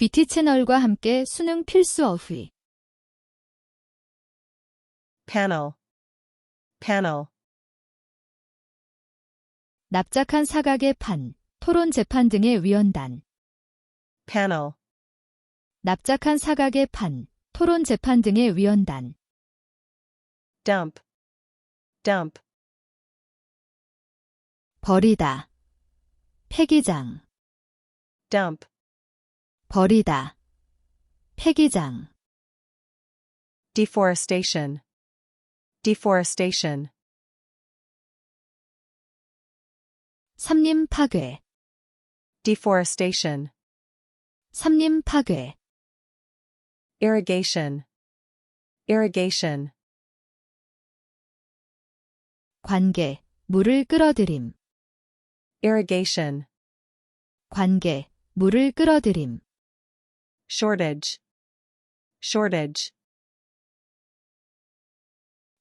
귀티 채널과 함께 수능 필수 어휘. panel, panel, 납작한 사각의 판, 토론 재판 등의 위원단. panel, 납작한 사각의 판, 토론 재판 등의 위원단. dump, dump, 버리다. 폐기장. dump, 버리다. 폐기장. deforestation, deforestation, 삼림 파괴. deforestation, 삼림 파괴. irrigation, irrigation, 관계. 물을 끌어들임. irrigation, 관계. 물을 끌어들임. Shortage, shortage,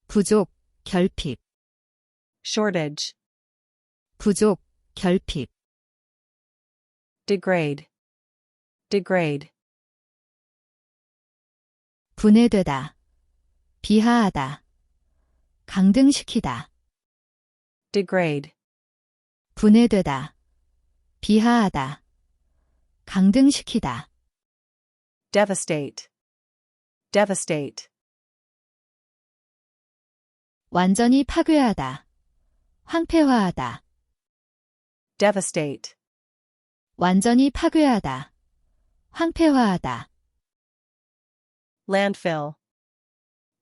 부족. 결핍. shortage, 부족. 결핍. degrade, degrade, 분해되다. 비하하다. 강등시키다. degrade, 분해되다. 비하하다. 강등시키다. devastate, devastate, 완전히 파괴하다. 황폐화하다. devastate, 완전히 파괴하다. 황폐화하다. landfill,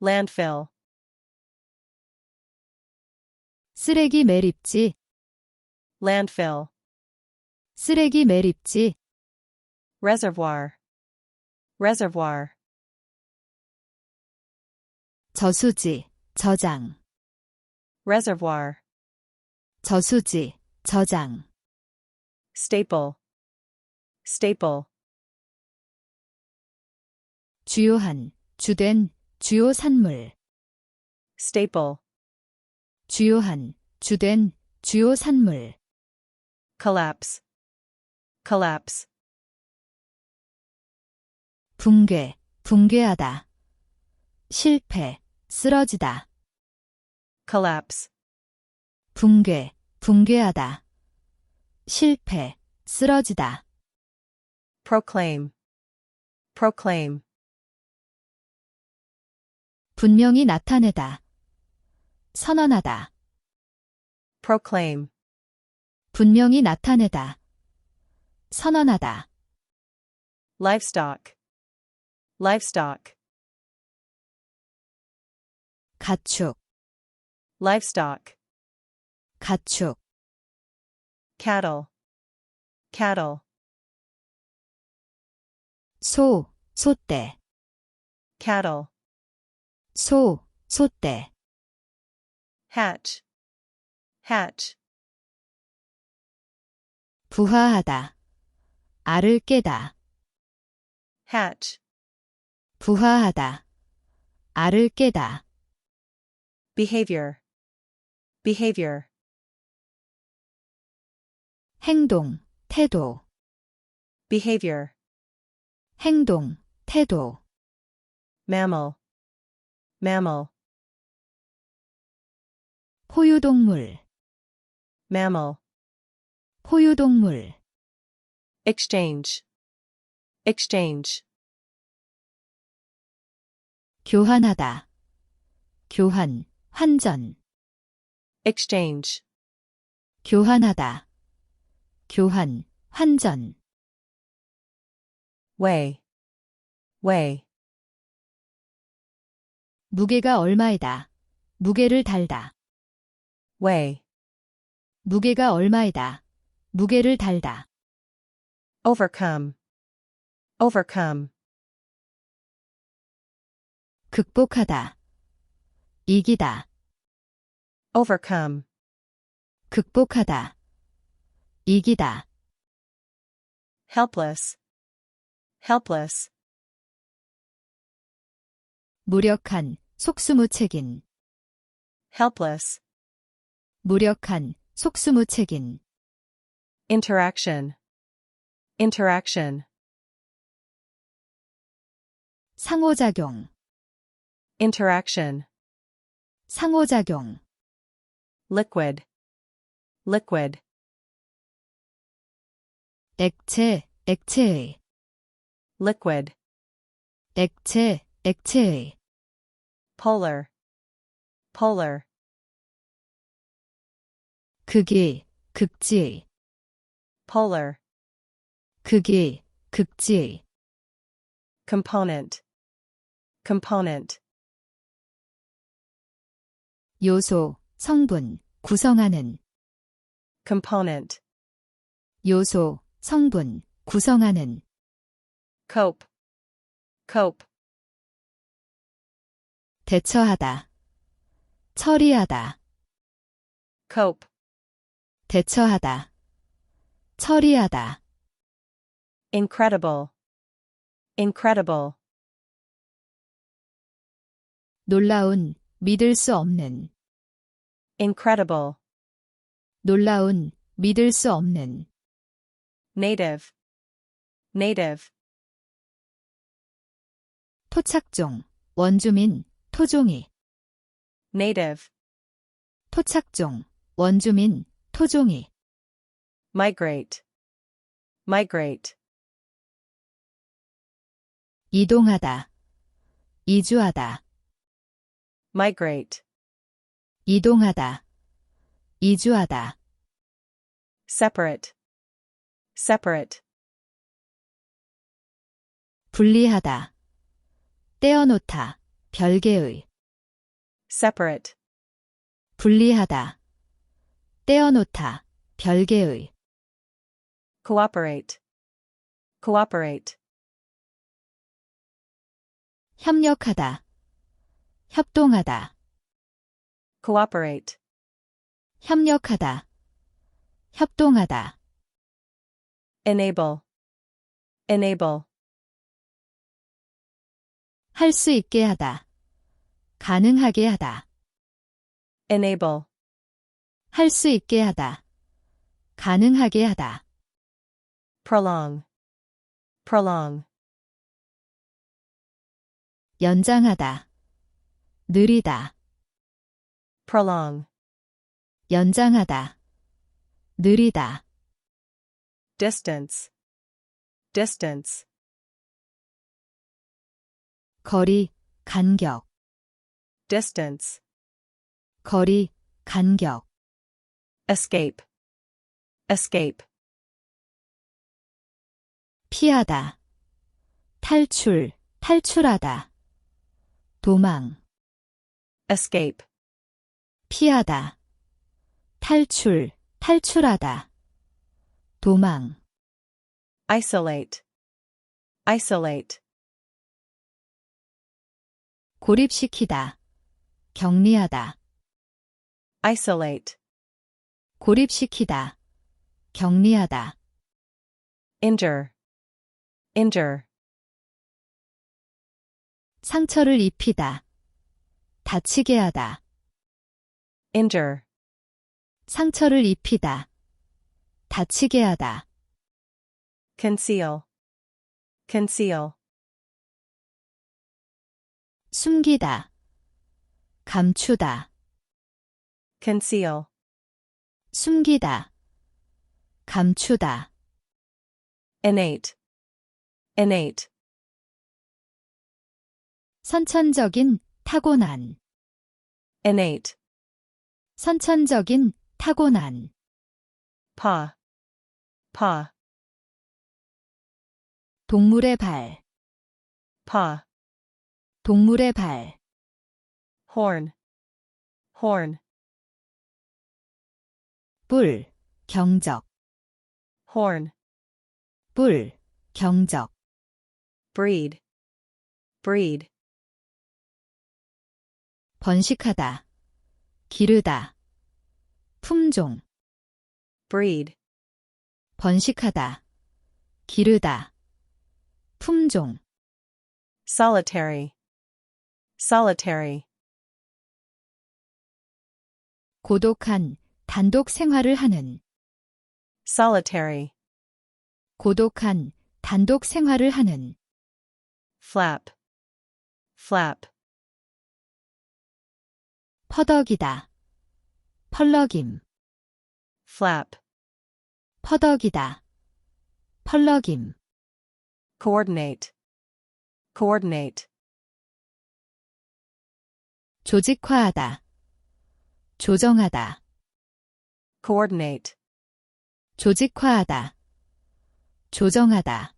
landfill, 쓰레기 매립지. landfill, 쓰레기 매립지. reservoir, reservoir, 저수지. 저장. reservoir, 저수지. 저장. staple, staple, 주요한. 주된. 주요 산물. staple, 주요한. 주된. 주요 산물. collapse, collapse, 붕괴. 붕괴하다. 실패. 쓰러지다. collapse, 붕괴. 붕괴하다. 실패. 쓰러지다. proclaim, proclaim, 분명히 나타내다. 선언하다. proclaim, 분명히 나타내다. 선언하다. livestock, livestock, 가축. livestock, 가축. cattle, cattle, 소. 소떼. cattle, 소. 소떼. hatch, hatch, 부화하다. 알을 깨다. hatch, 부화하다. 알을 깨다. behavior, behavior, 행동. 태도. behavior, 행동. 태도. mammal, mammal, 포유동물. mammal, 포유동물. exchange, exchange, 교환하다. 교환. 환전. exchange, 교환하다. 교환. 환전. weigh, weigh, 무게가 얼마이다. 무게를 달다. weigh, 무게가 얼마이다. 무게를 달다. overcome, overcome, 극복하다. 이기다. overcome, 극복하다. 이기다. helpless, helpless, 무력한. 속수무책인. helpless, 무력한. 속수무책인. interaction, interaction, 상호작용, interaction, 상호작용, liquid, liquid, 액체, 액체의, liquid, 액체, 액체의, polar, polar, 극이, 극지의, polar, 극이, 극지의, component, component, 요소, 성분, 구성하는, component, 요소, 성분, 구성하는, cope, cope, 대처하다, 처리하다, cope, 대처하다, 처리하다, incredible, incredible, 놀라운, 믿을 수 없는, incredible, 놀라운, 믿을 수 없는, native, native, 토착종, 원주민, 토종이, native, 토착종, 원주민, 토종이, migrate, migrate, 이동하다, 이주하다, migrate, 이동하다, 이주하다, separate, separate, 분리하다, 떼어놓다, 별개의, separate, 분리하다, 떼어놓다, 별개의, cooperate, cooperate, 협력하다, 협동하다, cooperate, 협력하다, 협동하다, enable, enable, 할 수 있게 하다, 가능하게 하다, enable, 할 수 있게 하다, 가능하게 하다, prolong, prolong, 연장하다, 느리다, prolong, 연장하다, 느리다, distance, distance, 거리, 간격, distance, 거리, 간격, escape, escape, 피하다, 탈출, 탈출하다, 도망, escape, 피하다, 탈출, 탈출하다, 도망, isolate, isolate, 고립시키다, 격리하다, isolate, 고립시키다, 격리하다, injure, injure, 상처를 입히다, 다치게 하다, injure, 상처를 입히다, 다치게 하다, conceal, conceal, 숨기다, 감추다, conceal, 숨기다, 감추다, innate, innate, 선천적인, 타고난, innate, 선천적인, 타고난, paw, paw, 동물의 발, paw, 동물의 발, horn, horn, 뿔, 경적, horn, 뿔, 경적, breed, breed, 번식하다, 기르다, 품종, breed, 번식하다, 기르다, 품종, solitary, solitary, 고독한, 단독 생활을 하는, solitary, 고독한, 단독 생활을 하는, flap, flap, 퍼덕이다. 펄럭임, flap, 퍼덕이다. 펄럭임, coordinate, coordinate, 조직화하다. 조정하다. coordinate, 조직화하다. 조정하다.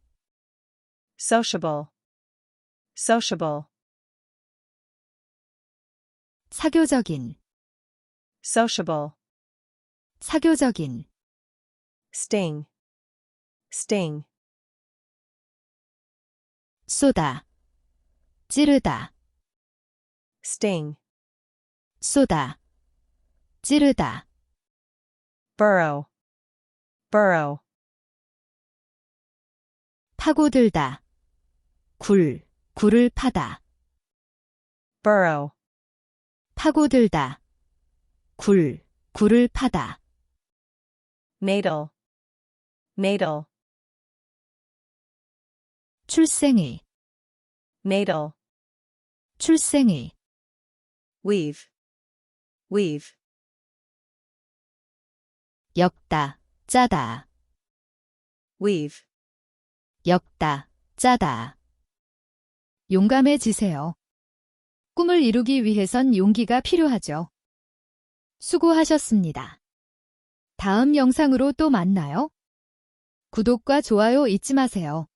sociable, sociable, 사교적인, sociable, 사교적인, sting, sting, 쏘다. 찌르다. sting, 쏘다. 찌르다. burrow, burrow, 파고들다. 굴, 굴을 파다. burrow, 파고들다. 굴, 굴을 파다. natal, natal, 출생의, natal, 출생의, weave, weave, 엮다, 짜다, weave, 엮다, 짜다. 용감해지세요. 꿈을 이루기 위해선 용기가 필요하죠. 수고하셨습니다. 다음 영상으로 또 만나요. 구독과 좋아요 잊지 마세요.